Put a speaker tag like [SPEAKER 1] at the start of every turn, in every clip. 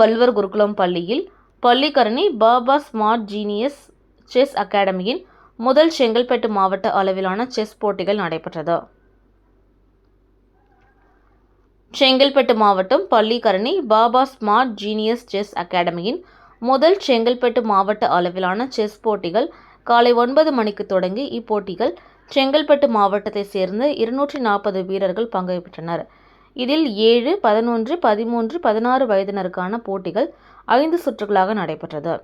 [SPEAKER 1] வள்ளுவர் குருகுலம் பள்ளியில் Pallikaranai Baba smart genius chess அகாடமியின் முதல் செங்கல்பட்டு மாவட்ட அளவிலான செஸ் போட்டிகள் நடைபெற்றது. செங்கல்பட்டு மாவட்டம் Pallikaranai Baba smart genius chess அகாடமியின் முதல் செங்கல்பட்டு மாவட்ட அளவிலான செஸ் போட்டிகள் காலை ஒன்பது மணிக்கு தொடங்கி இப்போட்டிகள் செங்கல்பட்டு மாவட்டத்தைச் சேர்ந்த இருநூற்றி நாற்பது வீரர்கள் பங்கு பெற்றனர். இதில் ஏழு பதினொன்று பதிமூன்று பதினாறு வயதினருக்கான போட்டிகள் ஐந்து சுற்றுகளாக நடைபெற்றது.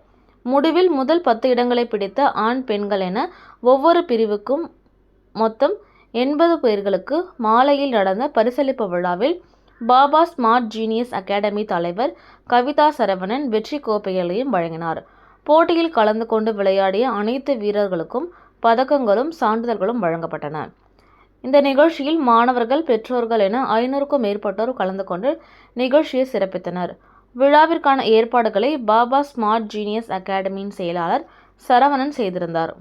[SPEAKER 1] முடிவில் முதல் பத்து இடங்களை பிடித்த ஆண் பெண்கள் என ஒவ்வொரு பிரிவுக்கும் மொத்தம் எண்பது பேர்களுக்கு மாலையில் நடந்த பரிசளிப்பு விழாவில் பாபா ஸ்மார்ட் ஜீனியஸ் அகாடமி தலைவர் கவிதா சரவணன் வெற்றி கோப்பைகளையும் வழங்கினார். போட்டியில் கலந்து கொண்டு விளையாடிய அனைத்து வீரர்களுக்கும் பதக்கங்களும் சான்றிதழ்களும் வழங்கப்பட்டன. இந்த நிகழ்ச்சியில் மாணவர்கள் பெற்றோர்கள் என ஐநூறுக்கும் மேற்பட்டோர் கலந்து கொண்டு நிகழ்ச்சியை சிறப்பித்தனர். விழாவிற்கான ஏற்பாடுகளை பாபா ஸ்மார்ட் ஜீனியஸ் அகாடமியின் செயலாளர் சரவணன் செய்திருந்தார்.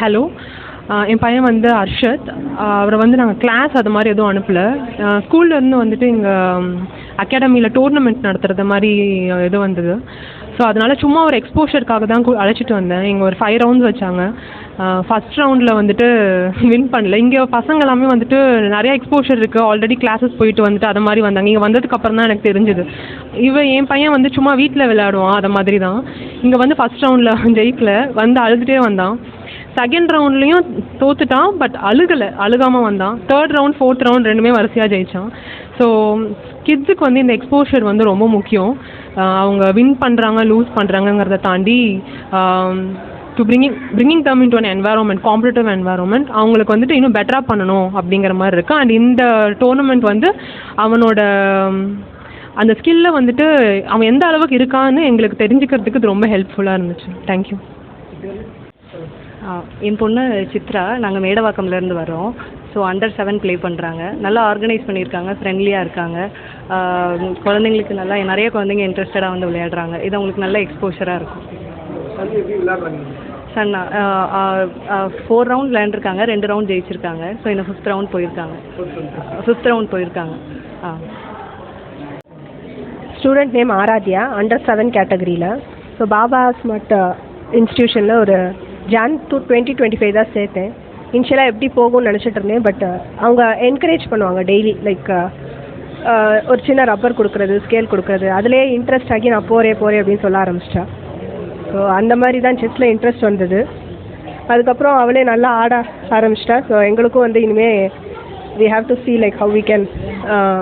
[SPEAKER 2] ஹலோ என் பையன் வந்து அர்ஷத். அவரை வந்து நாங்கள் கிளாஸ் அது மாதிரி எதுவும் அனுப்பலை. ஸ்கூல்லேருந்து வந்துட்டு இங்கே அகாடமியில் டோர்னமெண்ட் நடத்துகிறது மாதிரி இது வந்தது. ஸோ அதனால் சும்மா ஒரு எக்ஸ்போஷருக்காக தான் அழைச்சிட்டு வந்தேன். இங்கே ஒரு ஃபைவ் ரவுண்ட்ஸ் வச்சாங்க. ஃபஸ்ட் ரவுண்டில் வந்துட்டு வின் பண்ணல. இங்கே பசங்க எல்லாமே வந்துட்டு நிறைய எக்ஸ்போஷர் இருக்குது ஆல்ரெடி கிளாஸஸ் போயிட்டு வந்துட்டு அது மாதிரி வந்தாங்க. இங்கே வந்ததுக்கப்புறம் தான் எனக்கு தெரிஞ்சுது. இவன் என் பையன் வந்து சும்மா வீட்டில் விளையாடுவான். அதை மாதிரி தான். இங்கே வந்து ஃபஸ்ட் ரவுண்டில் ஜெயிக்கல. வந்து அழுதுகிட்டே வந்தான். Second ரவுண்ட்லேயும் தோத்துட்டான் but அழுகலை. அழுகாமல் வந்தான். தேர்ட் ரவுண்ட் ஃபோர்த் ரவுண்ட் ரெண்டுமே வரிசையாக ஜெயித்தான் ஸோ கிட்ஸுக்கு வந்து இந்த எக்ஸ்போஷர் வந்து ரொம்ப முக்கியம். அவங்க வின் பண்ணுறாங்க லூஸ் பண்ணுறாங்கங்கிறத தாண்டி to bringing bringing them into an environment competitive environment அவங்களுக்கு வந்துட்டு இன்னும் பெட்டராக பண்ணணும் அப்படிங்கிற மாதிரி இருக்குது அண்ட் இந்த டோர்னமெண்ட் வந்து அவனோட அந்த ஸ்கில்ல வந்துட்டு அவன் எந்த அளவுக்கு இருக்கான்னு எங்களுக்கு தெரிஞ்சுக்கிறதுக்கு இது ரொம்ப ஹெல்ப்ஃபுல்லாக இருந்துச்சு. தேங்க்யூ
[SPEAKER 3] என் பொண்ணு சித்ரா நாங்கள் மேடவாக்கம்லேருந்து வரோம் ஸோ அண்டர் செவன் ப்ளே பண்ணுறாங்க நல்லா ஆர்கனைஸ் பண்ணியிருக்காங்க ஃப்ரெண்ட்லியாக இருக்காங்க. குழந்தைங்களுக்கு நல்லா நிறைய குழந்தைங்க இன்ட்ரெஸ்டடாக வந்து விளையாடுறாங்க. இது அவங்களுக்கு நல்ல எக்ஸ்போஷராக இருக்கும். சன்னா ஃபோர் ரவுண்ட் விளையாண்டுருக்காங்க ரெண்டு ரவுண்ட் ஜெயிச்சிருக்காங்க. ஸோ இந்த ஃபிஃப்த் ரவுண்ட் போயிருக்காங்க. ஃபிஃப்த் ரவுண்ட் போயிருக்காங்க. ஆ.
[SPEAKER 4] Student name Aaradhya under seven கேட்டகரியில் ஸோ பாபா ஸ்மார்ட் இன்ஸ்டியூஷனில் ஒரு June two twenty twenty five தான் சேர்த்தேன். இனிஷியலாக எப்படி போகும்னு நினச்சிட்டு இருந்தேன் பட் அவங்க என்கரேஜ் பண்ணுவாங்க டெய்லி லைக் ஒரு சின்ன ரப்பர் கொடுக்குறது ஸ்கேல் கொடுக்குறது அதிலே இன்ட்ரெஸ்ட் ஆகி நான் போகிறேன் போகிறேன் அப்படின்னு சொல்ல ஆரம்பிச்சிட்டா. ஸோ அந்த மாதிரி தான் செஸ்ஸில் இன்ட்ரெஸ்ட் வந்தது. அதுக்கப்புறம் அவளே நல்லா ஆட ஆரம்பிச்சிட்டா. ஸோ எங்களுக்கும் வந்து இனிமேல் we have to see like can uh,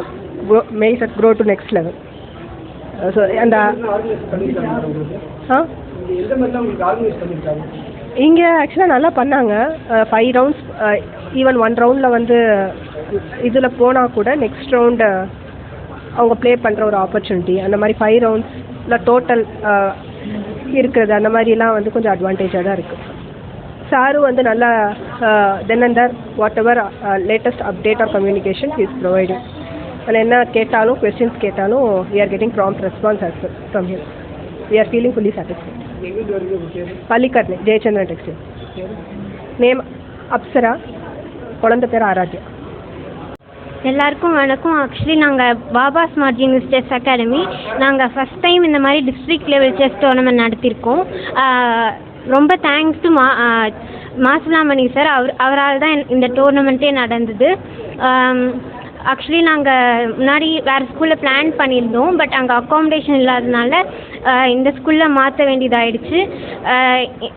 [SPEAKER 4] grow, make it grow to next level. So அந்த ஆ? இங்கே ஆக்சுவலாக நல்லா பண்ணாங்க. ஃபைவ் ரவுண்ட்ஸ் ஈவன் ஒன் ரவுண்டில் வந்து இதில் போனால் கூட நெக்ஸ்ட் ரவுண்டு அவங்க ப்ளே பண்ணுற ஒரு ஆப்பர்ச்சுனிட்டி அந்த மாதிரி ஃபைவ் ரவுண்ட்ஸில் டோட்டல் இருக்கிறது. அந்த மாதிரிலாம் வந்து கொஞ்சம் அட்வான்டேஜாக தான் இருக்குது சாரும் வந்து நல்லா then and there whatever latest update our communication is providing அதில் என்ன கேட்டாலும் கொஸ்டின்ஸ் கேட்டாலும் we are getting prompt response as from him we are feeling fully satisfied Pallikaranai Jayachandran textile name Apsara குழந்த பேர் ஆராத்யா.
[SPEAKER 5] எல்லாருக்கும் வணக்கம். ஆக்சுவலி நாங்கள் Baba smart genius chess academy. நாங்கள் ஃபஸ்ட் டைம் இந்த மாதிரி டிஸ்ட்ரிக்ட் லெவல் செஸ் டோர்னமெண்ட் நடத்தியிருக்கோம். ரொம்ப தேங்க்ஸ் டு மா மாசுலாமணி சார் அவர் அவரால் தான் இந்த டோர்னமெண்ட்டே நடந்தது. ஆக்சுவலி நாங்கள் முன்னாடி வேறு ஸ்கூலில் பிளான் பண்ணியிருந்தோம் பட் அங்கே அக்காமடேஷன் இல்லாதனால ஆஹ் இந்த ஸ்கூலில் மாற்ற வேண்டியதாயிடுச்சு.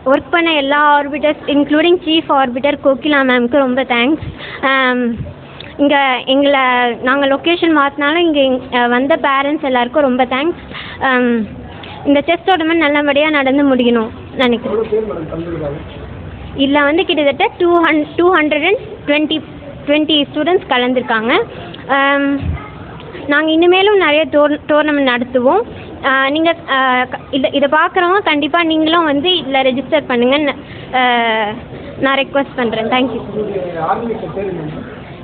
[SPEAKER 5] ஒர்க் பண்ண எல்லா arbiters including chief arbiter Kokila மேம்க்கு ரொம்ப தேங்க்ஸ் இங்கே எங்களை நாங்கள் லொக்கேஷன் மாற்றினாலும் இங்கே வந்த பேரண்ட்ஸ் எல்லாருக்கும் ரொம்ப தேங்க்ஸ் இந்த செஸ் டோர்னமெண்ட் நல்லபடியாக நடந்து முடியணும் நினைக்கிறேன். இதில் வந்து கிட்டத்தட்ட two Han two hundred and twenty twenty students கலந்துருக்காங்க. நாங்கள் இனிமேலும் நிறைய டோர் டோர்னமெண்ட் நடத்துவோம். நீங்கள் இதை இதை பார்க்குறவங்க கண்டிப்பாக நீங்களும் வந்து இதில் ரெஜிஸ்டர் பண்ணுங்கன்னு நான் ரெக்வஸ்ட் பண்ணுறேன் தேங்க்யூ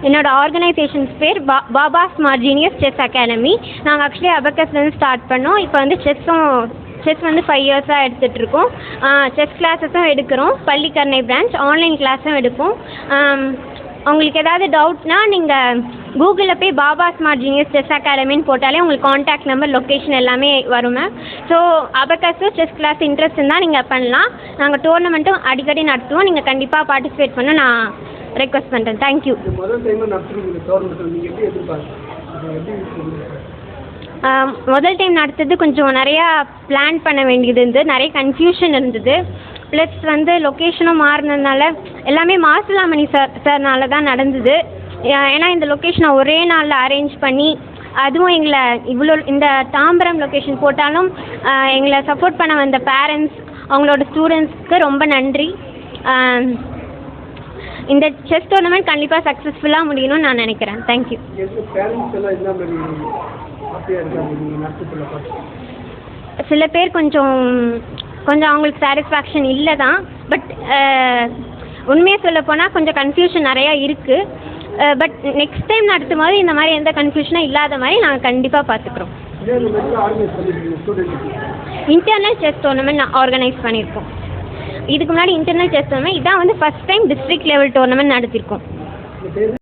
[SPEAKER 5] என்னோட ஆர்கனைசேஷன்ஸ் பேர் பா Baba smart genius chess academy. நாங்கள் ஆக்சுவலி அபக்கஸ்லேருந்து ஸ்டார்ட் பண்ணோம். இப்போ வந்து செஸ்ஸும் செஸ் வந்து ஃபைவ் இயர்ஸாக எடுத்துகிட்ருக்கோம் செஸ் கிளாஸஸும் எடுக்கிறோம். பள்ளிக்கரணை பிரான்ச் ஆன்லைன் கிளாஸும் எடுப்போம். உங்களுக்கு ஏதாவது டவுட்னா நீங்கள் கூகுளில் போய் பாபா ஸ்மார்ட் ஜீனியஸ் செஸ் அகாடமின்னு போட்டாலே உங்களுக்கு காண்டாக்ட் நம்பர் லொக்கேஷன் எல்லாமே வரும் மேம் ஸோ அபக்கஸும் செஸ் கிளாஸ் இன்ட்ரெஸ்ட் இருந்தால் நீங்கள் பண்ணலாம். நாங்கள் டோர்னமெண்ட்டும் அடிக்கடி நடத்துவோம். நீங்கள் கண்டிப்பாக பார்ட்டிசிபேட் பண்ண. நான் ரெக்வஸ்ட் பண்ணுறேன் தேங்க்யூ
[SPEAKER 6] எப்படி
[SPEAKER 5] ஆம், முதல் டைம் நடத்தது கொஞ்சம் நிறையா பிளான் பண்ண வேண்டியது இருந்தது. நிறைய கன்ஃபியூஷன் இருந்தது. ப்ளஸ் வந்து லொக்கேஷனும் மாறினதுனால எல்லாமே மாசிலாமணி சார் சார்னால தான் நடந்தது ஏன்னா இந்த லொக்கேஷனை ஒரே நாளில் அரேஞ்ச் பண்ணி அதுவும் எங்களை இவ்வளோ இந்த தாம்பரம் லொக்கேஷன் போட்டாலும் எங்களை சப்போர்ட் பண்ண வந்த பேரண்ட்ஸ் அவங்களோட ஸ்டூடெண்ட்ஸ்க்கு ரொம்ப நன்றி. இந்த செஸ் டோர்னமெண்ட் கண்டிப்பாக சக்ஸஸ்ஃபுல்லாக முடியணும்னு நான் நினைக்கிறேன். தேங்க்யூ சில பேர் கொஞ்சம் கொஞ்சம் அவங்களுக்கு சாட்டிஸ்ஃபேக்ஷன் இல்லை தான் பட் உண்மையாக சொல்ல போனால் கொஞ்சம் கன்ஃபியூஷன் நிறையா இருக்குது பட் நெக்ஸ்ட் டைம் நடத்தும் போது இந்த மாதிரி எந்த கன்ஃபியூஷனும் இல்லாத மாதிரி நாங்கள் கண்டிப்பாக பார்த்துக்குறோம் இன்டர்னல் செஸ் டோர்னமெண்ட் நான் ஆர்கனைஸ் பண்ணியிருக்கோம். இதுக்கு முன்னாடி இன்டர்னல் செஸ் டோர்னமெண்ட் இதான் வந்து first time district level tournament நடத்தியிருக்கோம்.